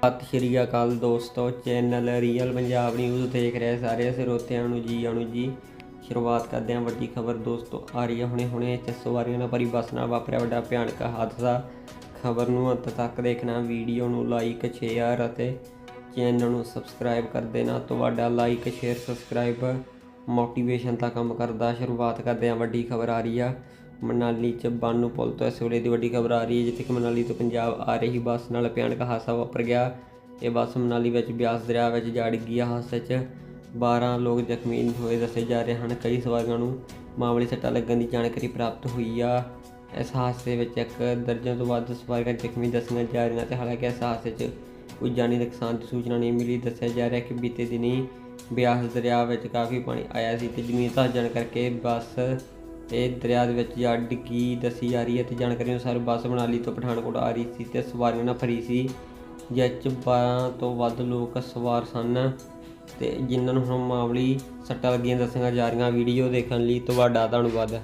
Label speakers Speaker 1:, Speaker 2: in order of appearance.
Speaker 1: ਸਤਿ ਸ਼੍ਰੀ ਅਕਾਲ ਦੋਸਤੋ channel real Punjab news ਦੇਖ ਰਹੇ ਸਾਰੇ ਸਰੋਤਿਆਂ ਨੂੰ ਜੀ ਆਣੂ ਜੀ। ਸ਼ੁਰੂਆਤ ਕਰਦੇ ਹਾਂ ਵੱਡੀ ਖਬਰ ਦੋਸਤੋ, ਆ ਰਹੀ ਹੈ ਹੁਣੇ ਹੁਣੇ ਚ ਸਵਾਰੀਆਂ ਨਾਲ ਭਰੀ ਬੱਸ ਨਾਲ ਵਾਪਰਿਆ, ਵੱਡਾ ਭਿਆਨਕ ਹਾਦਸਾ। ਖਬਰ ਨੂੰ ਅੰਤ ਤੱਕ ਦੇਖਣਾ, ਵੀਡੀਓ ਨੂੰ ਲਾਈਕ ਸ਼ੇਅਰ ਅਤੇ ਚੈਨਲ ਨੂੰ ਸਬਸਕ੍ਰਾਈਬ ਕਰ ਦੇਣਾ। ਤੁਹਾਡਾ ਲਾਈਕ ਸ਼ੇਅਰ ਸਬਸਕ੍ਰਾਈਬ ਮੋਟੀਵੇਸ਼ਨ ਦਾ ਕੰਮ ਕਰਦਾ। ਸ਼ੁਰੂਆਤ ਕਰਦੇ ਹਾਂ ਵੱਡੀ ਖਬਰ ਆ ਰਹੀ ਆ। ਮਨਾਲੀ ਚ ਬਾਨੂ ਪੁਲ ਤੋਂ ਇਸ ਵੇਲੇ ਦੀ ਵੱਡੀ ਖਬਰ ਆ ਰਹੀ ਹੈ, ਜਿੱਥੇ ਕਿ ਮਨਾਲੀ ਤੋਂ ਪੰਜਾਬ ਆ ਰਹੀ ਬੱਸ ਨਾਲ ਭਿਆਨਕ ਹਾਦਸਾ ਵਾਪਰ ਗਿਆ। ਇਹ ਬੱਸ ਮਨਾਲੀ ਵਿੱਚ ਬਿਆਸ ਦਰਿਆ ਵਿੱਚ ਜਾ ਡਿੱਗੀ ਆ ਹਾਦਸੇ 'ਚ 12 ਲੋਕ ਜ਼ਖਮੀ ਹੋਏ ਦੱਸੇ ਜਾ ਰਹੇ ਹਨ। ਕਈ ਸਵਾਰੀਆਂ ਨੂੰ ਮਾਮਲੇ ਸੱਟਾਂ ਲੱਗਣ ਦੀ ਜਾਣਕਾਰੀ ਪ੍ਰਾਪਤ ਹੋਈ ਆ। ਇਸ ਹਾਦਸੇ ਵਿੱਚ ਇੱਕ ਦਰਜਨ ਤੋਂ ਵੱਧ ਸਵਾਰੀਆਂ ਜ਼ਖਮੀ ਦੱਸੀਆਂ ਜਾ ਰਹੀਆਂ ਤੇ ਹਾਲਾਂਕਿ ਇਸ ਹਾਦਸੇ 'ਚ ਕੋਈ ਜਾਨੀ ਨੁਕਸਾਨ ਦੀ ਸੂਚਨਾ ਨਹੀਂ ਮਿਲੀ। ਦੱਸਿਆ ਜਾ ਰਿਹਾ ਕਿ ਬੀਤੇ ਦਿਨੀ ਬਿਆਸ ਦਰਿਆ ਵਿੱਚ ਕਾਫੀ ਪਾਣੀ ਆਇਆ ਸੀ ਤੇ ਜ਼ਮੀਨ ਧੱਸ ਜਾਣ ਕਰਕੇ ਬੱਸ ਇਹ ਦਰਿਆ ਦੇ ਵਿੱਚ ਜਾ ਕੀ ਦੱਸੀ ਜਾ ਰਹੀ ਹੈ ਤੇ ਜਾਣਕਾਰੀ ਅਨੁਸਾਰ ਬੱਸ ਮਨਾਲੀ ਤੋਂ ਪਠਾਨਕੋਟ ਆ ਰਹੀ ਸੀ ਤੇ ਸਵਾਰੀਆਂ ਨਾਲ ਭਰੀ ਸੀ। ਜਿਸ 'ਚ 12 ਤੋਂ ਵੱਧ ਲੋਕ ਸਵਾਰ ਸਨ ਤੇ ਜਿਨ੍ਹਾਂ ਨੂੰ ਹੁਣ ਮਾਮੂਲੀ ਸੱਟਾਂ ਲੱਗੀਆਂ ਦੱਸੀਆਂ ਜਾ ਰਹੀਆਂ। ਵੀਡੀਓ ਦੇਖਣ ਲਈ ਤੁਹਾਡਾ ਧੰਨਵਾਦ।